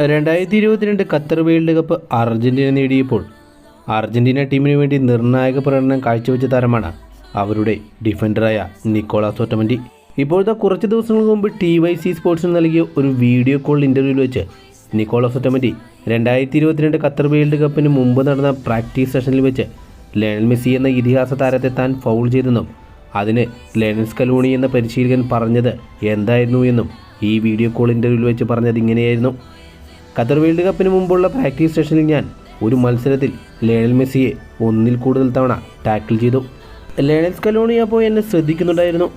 രണ്ടായിരത്തി ഇരുപത്തിരണ്ട് Qatar world cup Argentina നേടിയപ്പോൾ അർജന്റീന ടീമിന് വേണ്ടി നിർണായക പ്രകടനം കാഴ്ചവെച്ച താരമാണ് അവരുടെ ഡിഫൻഡറായ നിക്കോളാസ് ഓട്ടമന്റി ഇപ്പോഴത്തെ കുറച്ച് ദിവസങ്ങൾക്ക് മുമ്പ് ടി വൈ സി സ്പോർട്സിന് നൽകിയ ഒരു വീഡിയോ കോൾ ഇന്റർവ്യൂവിൽ വെച്ച് നിക്കോളാസ് ഓട്ടമന്റി രണ്ടായിരത്തി ഇരുപത്തിരണ്ട് ഖത്തർ വേൾഡ് കപ്പിന് മുമ്പ് നടന്ന പ്രാക്ടീസ് സെഷനിൽ വെച്ച് ലയണൽ മെസ്സി എന്ന ഇതിഹാസ താരത്തെ താൻ ഫൗൾ ചെയ്തെന്നും അതിന് ലെനൻ കലോണി എന്ന പരിശീലകൻ പറഞ്ഞത് എന്തായിരുന്നു എന്നും ഈ വീഡിയോ കോൾ ഇന്റർവ്യൂവിൽ വെച്ച് പറഞ്ഞത് ഇങ്ങനെയായിരുന്നു. ഖത്തർ വേൾഡ് കപ്പിന് മുമ്പുള്ള പ്രാക്ടീസ് സെഷനിൽ ഞാൻ ഒരു മത്സരത്തിൽ ലേണൽ മെസ്സിയെ ഒന്നിൽ കൂടുതൽ തവണ ടാക്കിൾ ചെയ്തു. ലേണൽ സ്കലോണി അപ്പോൾ എന്നെ ശ്രദ്ധിക്കുന്നുണ്ടായിരുന്നു.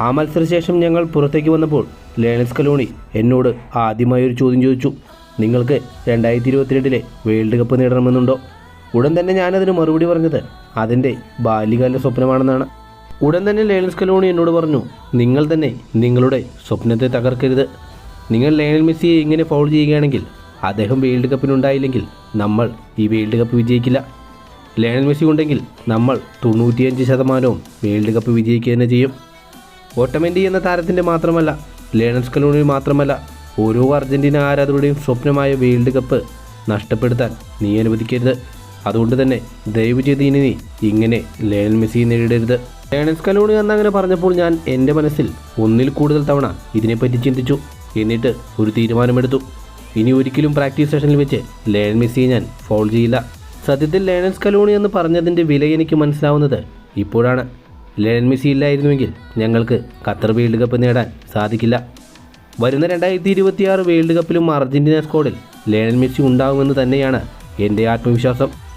ആ മത്സരശേഷം ഞങ്ങൾ പുറത്തേക്ക് വന്നപ്പോൾ ലേണൽ സ്കലോണി എന്നോട് ആദ്യമായി ഒരു ചോദ്യം ചോദിച്ചു. നിങ്ങൾക്ക് രണ്ടായിരത്തി ഇരുപത്തിരണ്ടിലെ വേൾഡ് കപ്പ് നേടണമെന്നുണ്ടോ? ഉടൻ തന്നെ ഞാനതിന് മറുപടി പറഞ്ഞത് അതിന്റെ ബാല്യകാല സ്വപ്നമാണെന്നാണ്. ഉടൻ തന്നെ ലേണൽ സ്കലോണി എന്നോട് പറഞ്ഞു നിങ്ങൾ തന്നെ നിങ്ങളുടെ സ്വപ്നത്തെ തകർക്കരുത്. നിങ്ങൾ ലയണൽ മെസ്സിയെ ഇങ്ങനെ ഫൗൾ ചെയ്യുകയാണെങ്കിൽ അദ്ദേഹം വേൾഡ് കപ്പിനുണ്ടായില്ലെങ്കിൽ നമ്മൾ ഈ വേൾഡ് കപ്പ് വിജയിക്കില്ല. ലയണൽ മെസ്സി ഉണ്ടെങ്കിൽ നമ്മൾ തൊണ്ണൂറ്റിയഞ്ച് ശതമാനവും വേൾഡ് കപ്പ് വിജയിക്കുക തന്നെ ചെയ്യും. ഓട്ടമെന്റി എന്ന താരത്തിന്റെ മാത്രമല്ല ലയണൽ കലോണി മാത്രമല്ല ഓരോ അർജന്റീന ആരാധകരുടെയും സ്വപ്നമായ വേൾഡ് കപ്പ് നഷ്ടപ്പെടുത്താൻ നീ അനുവദിക്കരുത്. അതുകൊണ്ട് തന്നെ ദയവ് ചെയ്ത് ഇനി നീ ഇങ്ങനെ ലയണൽ മെസ്സിയെ നേരിടരുത്. ലയണൽ സ്കലോണി എന്നങ്ങനെ പറഞ്ഞപ്പോൾ ഞാൻ എന്റെ മനസ്സിൽ ഒന്നിൽ കൂടുതൽ തവണ ഇതിനെപ്പറ്റി ചിന്തിച്ചു. എന്നിട്ട് ഒരു തീരുമാനമെടുത്തു. ഇനി ഒരിക്കലും പ്രാക്ടീസ് സെഷനിൽ വെച്ച് ലേൺ മെസ്സിയെ ഞാൻ ഫോൾ ചെയ്യില്ല. സത്യത്തിൽ ലയണൽ കലോണി എന്ന് പറഞ്ഞതിന്റെ വില എനിക്ക് മനസ്സിലാവുന്നത് ഇപ്പോഴാണ്. ലേൺ മെസ്സി ഇല്ലായിരുന്നുവെങ്കിൽ ഞങ്ങൾക്ക് ഖത്തർ വേൾഡ് കപ്പ് നേടാൻ സാധിക്കില്ല. വരുന്ന രണ്ടായിരത്തി ഇരുപത്തിയാറ് വേൾഡ് കപ്പിലും അർജന്റീന സ്ക്വാഡിൽ ലയണൽ മെസ്സി ഉണ്ടാകുമെന്ന് തന്നെയാണ് എന്റെ ആത്മവിശ്വാസം.